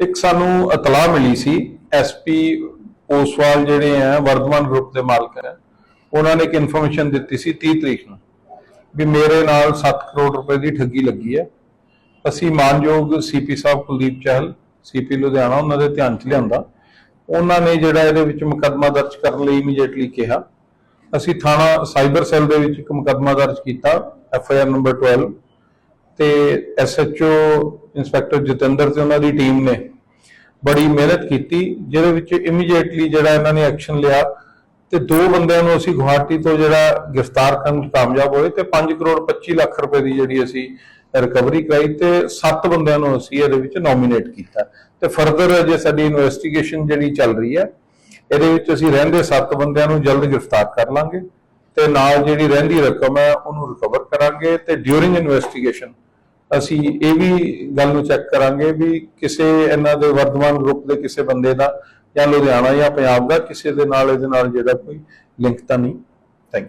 ਇੱਕ ਸਾਨੂੰ ਇਤਲਾਹ ਮਿਲੀ ਸੀ ਐਸਪੀ ਓਸਵਾਲ ਜਿਹੜੇ ਆ, ਵਰਧਮਾਨ ਗਰੁੱਪ ਦੇ ਮਾਲਕ ਹੈ ਉਹਨਾਂ ਨੇ ਇੱਕ ਇਨਫੋਰਮੇਸ਼ਨ ਦਿੱਤੀ ਸੀ 30 ਤਰੀਕ ਨੂੰ ਵੀ ਮੇਰੇ ਨਾਲ 7 ਕਰੋੜ ਰੁਪਏ ਦੀ ਠੱਗੀ ਲੱਗੀ ਹੈ। ਅਸੀਂ ਮਾਨਯੋਗ ਸੀਪੀ ਸਾਹਿਬ ਕੁਲਦੀਪ ਚਹਿਲ ਸੀਪੀ ਲੁਧਿਆਣਾ, ਉਹਨਾਂ ਦੇ ਧਿਆਨ 'ਚ ਲਿਆਂਦਾ। ਉਹਨਾਂ ਨੇ ਜਿਹੜਾ ਇਹਦੇ ਵਿੱਚ ਮੁਕੱਦਮਾ ਦਰਜ ਕਰਨ ਲਈ ਇਮੀਡੀਏਟਲੀ ਕਿਹਾ। ਅਸੀਂ ਥਾਣਾ ਸਾਈਬਰ ਸੈੱਲ ਦੇ ਵਿੱਚ ਇੱਕ ਮੁਕੱਦਮਾ ਦਰਜ ਕੀਤਾ, ਐਫ ਆਈ ਆਰ ਨੰਬਰ 12 ਤੇ ਐਸਐਚਓ ਇੰਸਪੈਕਟਰ ਜਤਿੰਦਰ ਤੇ ਉਹਨਾਂ ਦੀ ਟੀਮ ਨੇ ਬੜੀ ਮਿਹਨਤ ਕੀਤੀ, ਜਿਹਦੇ ਵਿੱਚ ਇਮੀਡੀਏਟਲੀ ਜਿਹੜਾ ਇਹਨਾਂ ਨੇ ਐਕਸ਼ਨ ਲਿਆ ਤੇ ਦੋ ਬੰਦਿਆਂ ਨੂੰ ਅਸੀਂ ਗੁਹਾਟੀ ਤੋਂ ਜਿਹੜਾ ਗ੍ਰਿਫਤਾਰ ਕਰਨ 'ਚ ਕਾਮਯਾਬ ਹੋਏ ਤੇ 5 ਕਰੋੜ 25 ਲੱਖ ਰੁਪਏ ਦੀ ਜਿਹੜੀ ਅਸੀਂ ਰਿਕਵਰੀ ਕਰਾਈ ਤੇ 7 ਬੰਦਿਆਂ ਨੂੰ ਅਸੀਂ ਇਹਦੇ ਵਿੱਚ ਨੋਮੀਨੇਟ ਕੀਤਾ। ਤੇ ਫਰਦਰ ਜੇ ਸਾਡੀ ਇਨਵੈਸਟੀਗੇਸ਼ਨ ਜਿਹੜੀ ਚੱਲ ਰਹੀ ਹੈ, ਇਹਦੇ ਵਿੱਚ ਅਸੀਂ ਰਹਿੰਦੇ 7 ਬੰਦਿਆਂ ਨੂੰ ਜਲਦ ਗ੍ਰਿਫਤਾਰ ਕਰ ਲਾਂਗੇ ਤੇ ਨਾਲ ਜਿਹੜੀ ਰਹਿੰਦੀ ਰਕਮ ਹੈ ਉਹਨੂੰ ਰਿਕਵਰ ਕਰਾਂਗੇ ਤੇ ਡਿਊਰਿੰਗ ਇਨਵੈਸਟੀਗੇਸ਼ਨ ਅਸੀਂ ਇਹ ਵੀ ਗੱਲ ਨੂੰ ਚੈੱਕ ਕਰਾਂਗੇ ਵੀ ਕਿਸੇ ਇਹਨਾਂ ਦੇ ਵਰਧਮਾਨ ਗਰੁੱਪ ਦੇ ਕਿਸੇ ਬੰਦੇ ਦਾ ਜਾਂ ਲੁਧਿਆਣਾ ਜਾਂ ਪੰਜਾਬ ਦਾ ਕਿਸੇ ਦੇ ਨਾਲ ਇਹਦੇ ਨਾਲ ਜਿਹੜਾ ਕੋਈ ਲਿੰਕ ਤਾਂ ਨਹੀਂ।